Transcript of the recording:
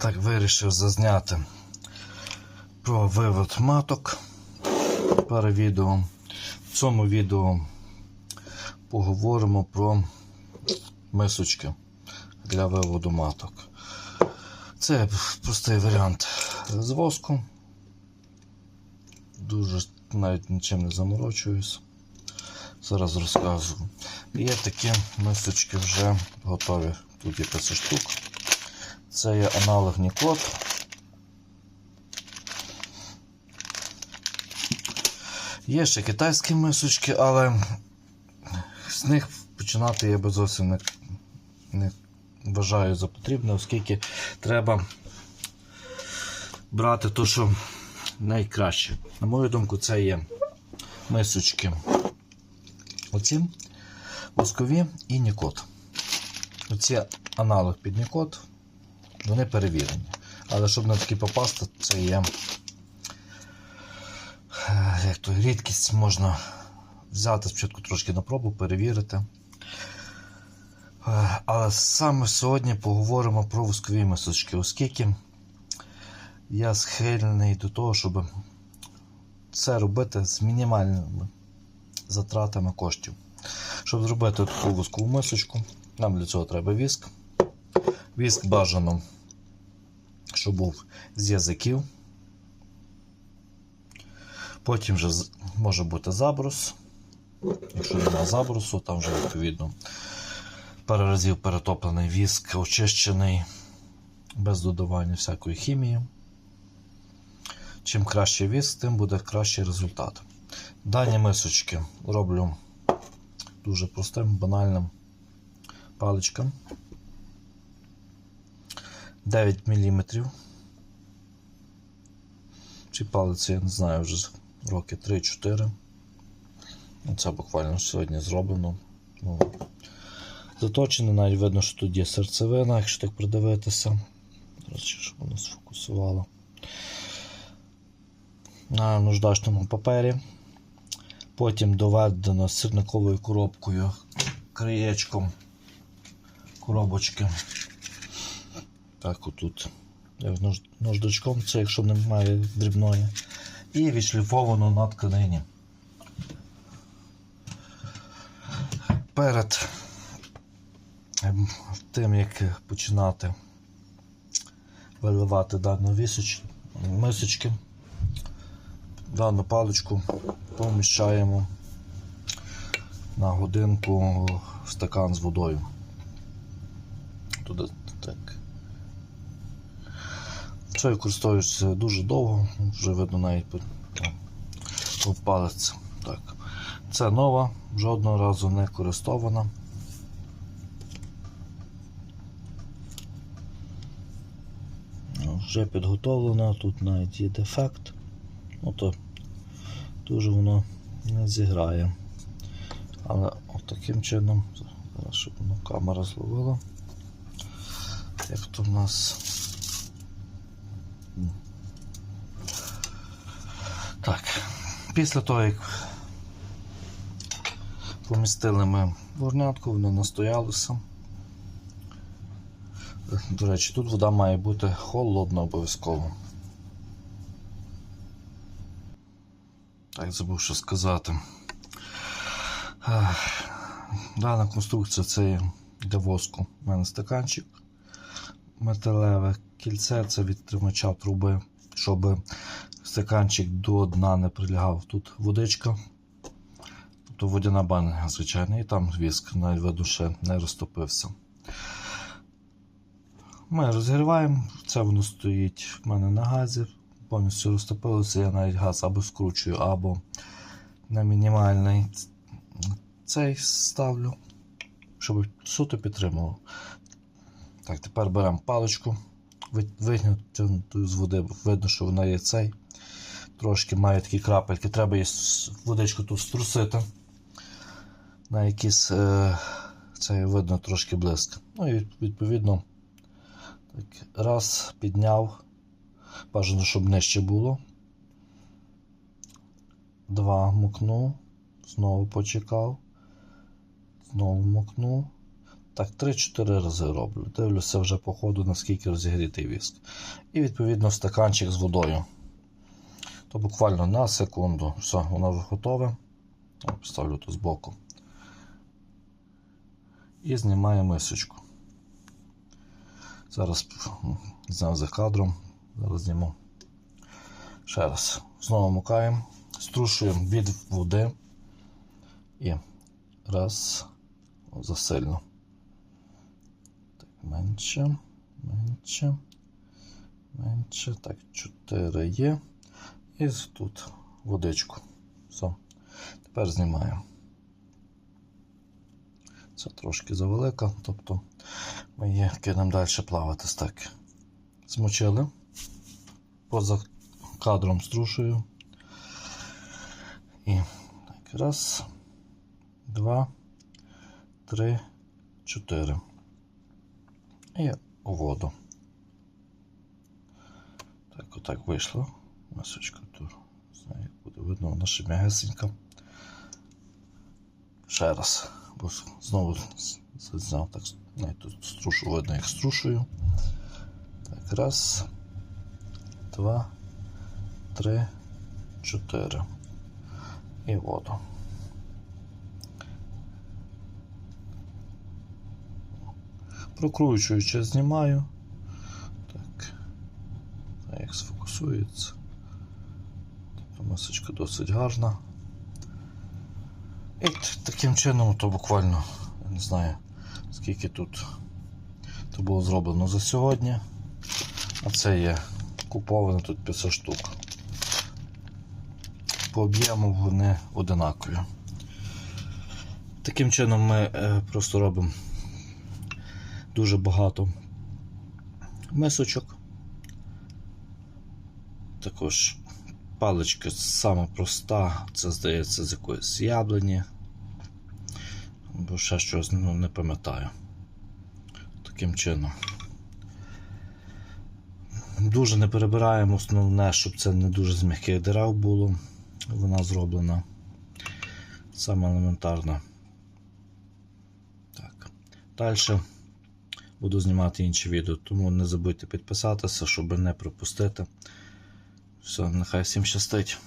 Так, вирішив зазняти про вивод маток пару відео. В цьому відео поговоримо про мисочки для виводу маток. Це простий варіант з воску. Дуже навіть нічим не заморочуюсь. Зараз розказую. Є такі мисочки вже готові. Тут є 5 штук. Це є аналог Нікот. Є ще китайські мисочки, але з них починати я би зовсім не, не вважаю за потрібне, оскільки треба брати те, що найкраще. На мою думку, це є мисочки. Оці воскові і Нікот. Оці аналог під Нікот, вони перевірені. Але щоб на такі попасти, це є е, як то, рідкість можна взяти спочатку трошки на пробу, перевірити. Е, Але саме сьогодні поговоримо про воскові мисочки, оскільки я схильний до того, щоб це робити з мінімальними затратами коштів. Щоб зробити таку воскову мисочку, нам для цього треба віск. Віск бажано, щоб був з язиків. Потім вже може бути забрус. Якщо немає забрусу, там вже відповідно пару разів перетоплений віск, очищений, без додавання всякої хімії. Чим краще віск, тим буде кращий результат. Дані мисочки роблю дуже простим, банальним паличком. 9 мм. Ці палиці, я не знаю, вже роки 3-4. Ну, Це буквально сьогодні зроблено. Ну, заточене, навіть видно, що тут є серцевина, якщо так придивитися. Зараз щоб воно сфокусувало. На нуждачному папері. Потім доведено сирниковою коробкою, краєчком коробочки. Так, отут. Нождачком, це якщо немає дрібної. І відшліфовано на тканині. Перед ем, тим, як починати виливати дану вісоч, мисочки, дану паличку поміщаємо на годинку в стакан з водою. Туди так. Це використовується дуже довго, вже видно навіть по палець. Так. Це нова, жодного разу не користована. Ну, Вже підготовлена, тут навіть є дефект. Ну, то дуже воно не зіграє. Але от таким чином, зараз, щоб воно камера зловила. Як то в нас. Так, після того, як помістили ми горнятку, вони настоялися. До речі, тут вода має бути холодна обов'язково. Так, забув що сказати. Дана конструкція це для воску. У мене стаканчик. Металеве кільце це від тримача труби, щоб стаканчик до дна не прилягав. Тут водичка, тобто водяна баня, звичайно, і там віск, навіть ще не розтопився. Ми розігріваємо, це воно стоїть в мене на газі, повністю розтопилося, я навіть газ або скручую, або на мінімальний цей ставлю, щоб суто підтримував. Так, тепер беремо паличку, ви- витягнуту з води, видно, що вона є цей. Трошки має такі крапельки, треба її водичку тут струсити. На якісь е, це видно трошки блиск. Ну і відповідно так, раз, підняв. Бажано, щоб нижче було. Два мокнув. Знову почекав. Знову мокнув. Так, 3-4 рази роблю. Дивлюся вже по ходу, наскільки розігрітий віск. І відповідно стаканчик з водою. То буквально на секунду. Все, воно вже готове. Я Поставлю то збоку. І знімаю мисочку. Зараз знаю за кадром. Зараз зніму. Ще раз. Знову мукаємо, струшуємо від води. І раз. Засильно. Менше, менше, менше. Так, 4 є. І тут водичку. Все. Тепер знімаємо. Це трошки завелика, тобто ми її кинемо далі плавати так. Змочили. Поза кадром струшую. І так, раз, два, три, чотири. І у воду. Так, отак вийшло. Масочка тут. Знаю, як буде видно, вона ще м'ягесенька. Ще раз. Бо знову зняв так. навіть Тут струшу, видно, як струшую. Так, раз, два, три, чотири. І воду. Прокручуючи, знімаю. Так. Так, як сфокусується. Тобто Масочка досить гарна. І таким чином, то буквально, я не знаю, скільки тут то було зроблено за сьогодні. А це є куповано тут 500 штук. По об'єму вони одинакові. Таким чином ми е, просто робимо дуже багато мисочок. Також паличка сама проста, це здається з якоїсь яблуні. Бо ще щось ну, не пам'ятаю. Таким чином. Дуже не перебираємо основне, щоб це не дуже з м'яких дерев було. Вона зроблена. Саме елементарна. Так. Далі буду знімати інші відео, тому не забудьте підписатися, щоб не пропустити. Все, нехай всім щастить.